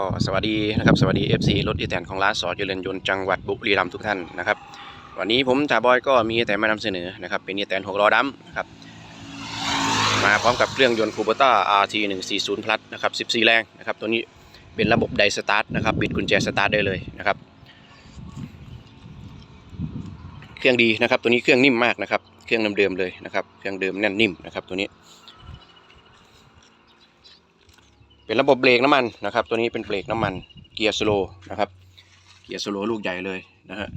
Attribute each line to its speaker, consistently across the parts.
Speaker 1: ก็สวัสดีนะครับสวัสดี FC รถอีแตนของร้านสอดเจริญยนต์จังหวัดบุรีรัมย์ทุกท่านนะครับวันนี้ผมจ่าบอยก็มีแต่มานำเสนอนะครับเป็นอีแตน6ล้อดำนะครับมาพร้อมกับเครื่องยนต์คูเบต้า RT 140 plus นะครับ14 แรงนะครับตัวนี้เป็นระบบไดสตาร์ทนะครับบิดกุญแจสตาร์ทได้เลยนะครับเครื่องดีนะครับตัวนี้เครื่องนิ่มมากนะครับเครื่องเดิมๆเลยนะครับเครื่องเดิมแน่นนิ่มนะครับตัวนี้ เป็นระบบเบรกน้ำมันนะครับ ตัวนี้เป็นเบรกน้ำมันเกียร์สโลว์นะครับ เกียร์สโลว์ลูกใหญ่เลยนะฮะ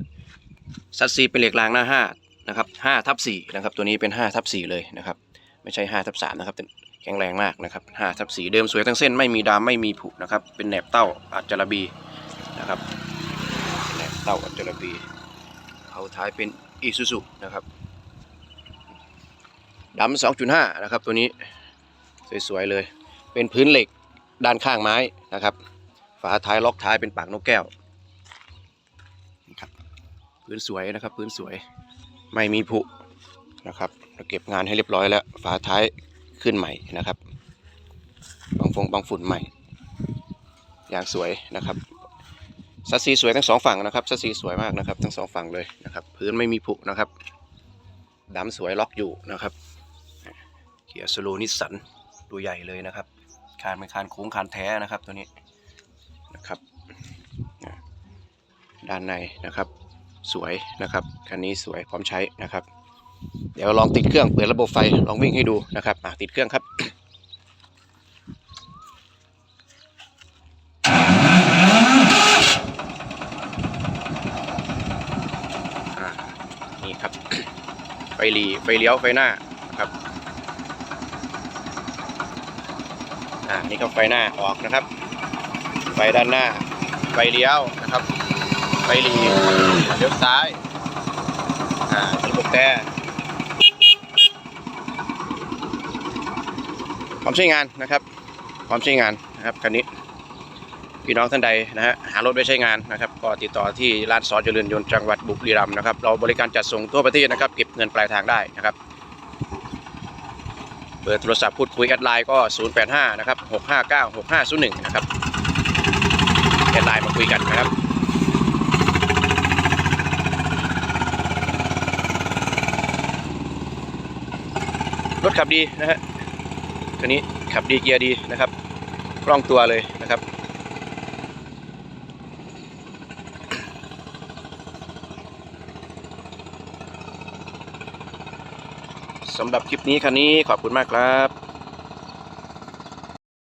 Speaker 1: ซัสซีเป็นเหล็กรางหน้า5นะครับ5ทับ4นะครับ ตัวนี้เป็น5ทับ4เลยนะครับ ไม่ใช่5ทับ3นะครับแข็งแรงมากนะครับ5ทับ4เดิมสวยทั้งเส้นไม่มีดามไม่มีผุนะครับ เป็นแหนบเต้าอัจจระบีนะครับแหนบเต้าอัจจระบีเขาท้ายเป็นอีซูซุนะครับดำ2.5 นะครับตัวนี้ สวยๆเลย เป็นพื้นเหล็ก ด้านข้างไม้นะครับ ฝาท้ายล็อกท้ายเป็นปากนกแก้วนะครับพื้นสวยนะครับ พื้นสวยไม่มีผุนะครับเราเก็บงานให้เรียบร้อยแล้ว ฝาท้ายขึ้นใหม่นะครับบางฟงบางฝุ่นใหม่ อย่างสวยนะครับซัสซีสวยทั้งสองฝั่งนะครับซัสซีสวยมากนะครับ ทั้งสองฝั่งเลยนะครับ พื้นไม่มีผุนะครับดำสวยล็อกอยู่นะครับเกียร์สโลนิสสันตัวใหญ่เลยนะครับ คานเป็นคานโค้งคานแท้นะครับตัวนี้นะครับด้านในนะครับ สวยนะครับคันนี้สวยพร้อมใช้นะครับ เดี๋ยวลองติดเครื่องเปิดระบบไฟลองวิ่งให้ดูนะครับติดเครื่องครับนี่ครับ ไฟหลีไฟเลี้ยวไฟหน้าครับ อ่านี่ก็ไฟหน้าออกนะครับ ไฟด้านหน้า ไฟเลี้ยวนะครับ ไฟหลีเลี้ยวซ้าย อ่าระบบแต่พร้อมใช้งานนะครับ พร้อมใช้งานนะครับคันนี้พี่น้องท่านใดนะฮะหารถไว้ใช้งานนะครับ ก็ติดต่อที่ร้านซอเจริญยนต์จังหวัดบุรีรัมย์นะครับ เราบริการจัดส่งทั่วประเทศนะครับ เก็บเงินปลายทางได้นะครับ เบอร์โทรศัพท์พูดคุยแอดไลน์ก็ 085 นะครับ 659 6501 นะครับแอดไลน์มาคุยกันนะครับรถขับดีนะฮะคันนี้ขับดีเกียร์ดีนะครับคล่องตัวเลยนะครับ สำหรับคลิปนี้คันนี้ขอบคุณมากครับ